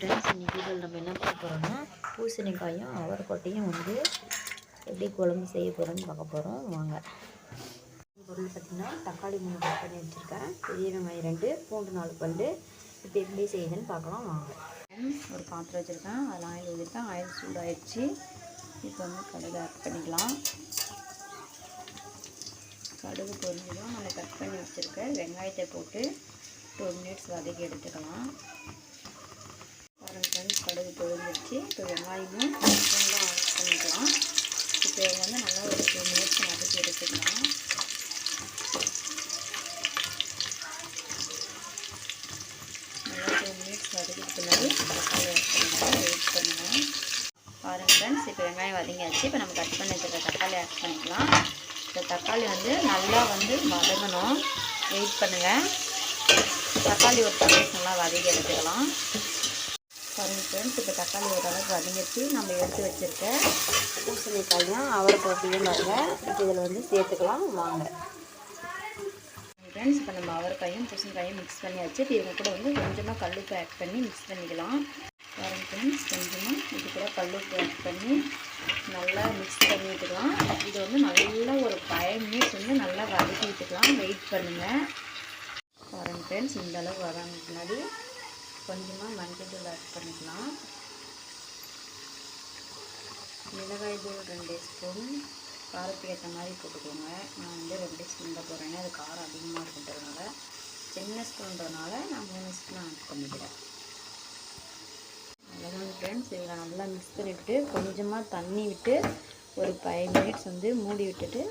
Friends இன்றைக்கி நம்ம என்ன பார்க்க போகிறோம்னா பூசணிக்காயும் அவரைக்கொட்டையும் வந்து எப்படி குழம்பு செய்ய போகிறோம்னு பார்க்க போகிறோம் வாங்க. பொருள் பார்த்திங்கன்னா தக்காளி மூணு கட் பண்ணி வச்சுருக்கேன். பெரிய வெங்காயம் ரெண்டு பூண்டு நாலு பல் இப்போ எப்படி செய்யுதுன்னு பார்க்கலாம். வாங்க. ஒரு பாத்திரம் வச்சுருக்கேன். அதில் ஆயில் ஊற்றிருக்கேன் ஆயில் சூடாயிடுச்சு. இப்போ வந்து கடுகு ஆட் பண்ணிக்கலாம். கடுகு பொரிஞ்சதும் நம்ம கட் பண்ணி வச்சுருக்க வெங்காயத்தை போட்டு டூ மினிட்ஸ் வதக்கி எடுத்துக்கலாம். பொரிஞ்சிருச்சு இப்போ வெங்காயமும் பூண்டும் ஆட் பண்ணிக்கலாம். இப்போ வந்து நல்லா ஒரு டூ மினிட்ஸ் வதக்கி எடுத்துக்கலாம். நல்லா டூ மினிட்ஸ் வதக்கிட்டு பின்னாடி தக்காளி ஆட் வெயிட் பண்ணுவோம் பாருங்கள் ஃப்ரெண்ட்ஸ் இப்போ வெங்காயம் வதங்கியாச்சு. இப்போ நம்ம கட் பண்ணி வச்சுருக்க தக்காளி ஆட் பண்ணிக்கலாம். இந்த தக்காளி வந்து நல்லா வந்து வதங்கணும். வெயிட் பண்ணுங்கள் தக்காளி ஒரு தக்காளி நல்லா வதக்கி எடுத்துக்கலாம். பாருங்கள் ஃப்ரெண்ட்ஸ் இப்போ தக்காளி ஓரளவுக்கு வதங்கிடுச்சு நம்ம எடுத்து வச்சுருக்க பூசணிக்காயும் அவரை போட்டியும் பாருங்கள் இப்போ இதில் வந்து சேர்த்துக்கலாம். வாங்க. ஃப்ரெண்ட்ஸ் இப்போ நம்ம அவரைக்காயும் பூசணிக்காயும் மிக்ஸ் பண்ணியாச்சு. இப்போ இவங்க கூட வந்து கொஞ்சமாக கல்லுப்பு ஆட் பண்ணி மிக்ஸ் பண்ணிக்கலாம். பாருங்க ஃப்ரெண்ட்ஸ் கொஞ்சமாக இது கூட கல்லுப்பு ஆட் பண்ணி நல்லா மிக்ஸ் பண்ணி விட்டுக்கலாம் இது வந்து நல்லா ஒரு ஃபைவ் மினிட்ஸ் வந்து நல்லா வதக்கி விட்டுக்கலாம் வெயிட் பண்ணுங்கள் பாருங்க ஃப்ரெண்ட்ஸ் இந்த அளவு வராங்க முன்னாடி கொஞ்சமாக மஞ்சள் தூள் ஆட் பண்ணிக்கலாம். மிளகாய் தூள் ரெண்டு ஸ்பூன் காரத்துக்கு ஏற்ற மாதிரி போட்டுக்கோங்க. நான் வந்து ரெண்டு ஸ்பூன் தான் போடுறேன்னா அது காரம் அதிகமாக இருக்குன்றதுனால. சின்ன ஸ்பூன்றதுனால நான் மூணு ஸ்பூன் ஆட் பண்ணிக்கிறேன். அவ்வளோதான் ஃப்ரெண்ட்ஸ் இதில் நல்லா மிக்ஸ் பண்ணிவிட்டு கொஞ்சமாக தண்ணி விட்டு ஒரு ஃபைவ் மினிட்ஸ் வந்து மூடி விட்டுட்டு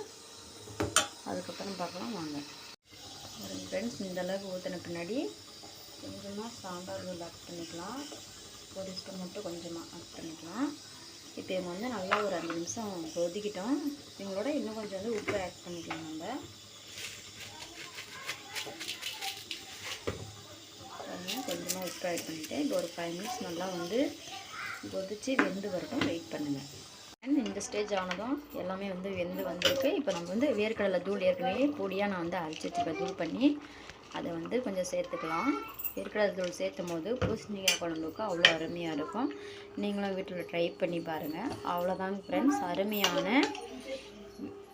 அதுக்கப்புறம் பார்க்கலாம். வாங்க. ஃப்ரெண்ட்ஸ் இந்த அளவுக்கு ஊற்றின பின்னாடி கொஞ்சமாக சாம்பார் தூள் ஆட் பண்ணிக்கலாம். ஒரு ஸ்பூன் மட்டும் கொஞ்சமாக ஆட் பண்ணிக்கலாம். இப்போ இவங்க வந்து நல்லா ஒரு அஞ்சு நிமிஷம் கொதிக்கிட்டோம். இவங்களோட இன்னும் கொஞ்சம் வந்து உப்பு ஆட் பண்ணிக்கலாம் நம்ம. கொஞ்சமாக உப்பு ஆட் பண்ணிவிட்டு இப்போ ஒரு ஃபைவ் மினிட்ஸ் நல்லா வந்து கொதித்து வெந்து வரட்டும். வெயிட் பண்ணுங்கள் இந்த ஸ்டேஜ் ஆனதும் எல்லாமே வந்து வெந்து வந்திருக்கு. இப்போ நம்ம வந்து வேர்க்கடலை தூள் ஏற்கனவே பொடியாக நான் வந்து அரைச்சி வச்சுருப்பேன் தூள் பண்ணி. அதை வந்து கொஞ்சம் சேர்த்துக்கலாம். இருக்கிறதோடு தூள் சேர்த்தும் போது பூசணிக்காய் குழம்புக்கு அவ்வளோ அருமையாக இருக்கும். நீங்களும் வீட்டில் ட்ரை பண்ணி பாருங்கள் அவ்வளோதாங்க ஃப்ரெண்ட்ஸ் அருமையான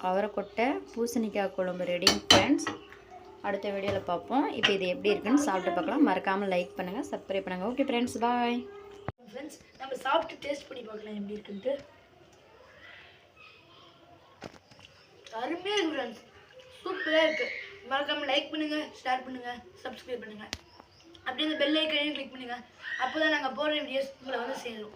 அவரைக்கொட்டை பூசணிக்காய் குழம்பு ரெடிங் ஃப்ரெண்ட்ஸ் அடுத்த வீடியோவில் பார்ப்போம். இப்போ இது எப்படி இருக்குன்னு சாப்பிட்டு பார்க்கலாம். மறக்காமல் லைக் பண்ணுங்கள் சப்ஸ்கிரைப் பண்ணுங்கள் ஓகே ஃப்ரெண்ட்ஸ் பாய் ஃப்ரெண்ட்ஸ் நம்ம சாப்பிட்டு டேஸ்ட் பண்ணி பார்க்கலாம் எப்படி இருக்குன்ட்டு. அருமையாக இருக்கு ஃப்ரெண்ட்ஸ் சூப்பராக இருக்குது மறக்காமல் லைக் பண்ணுங்கள் ஷேர் பண்ணுங்கள் சப்ஸ்கிரைப் பண்ணுங்கள் அப்படியே இந்த பெல் ஐக்கனையும் கிளிக் பண்ணுங்கள் அப்போ தான் நாங்கள் போடுற வீடியோஸ் உங்களை வந்து சேரும்.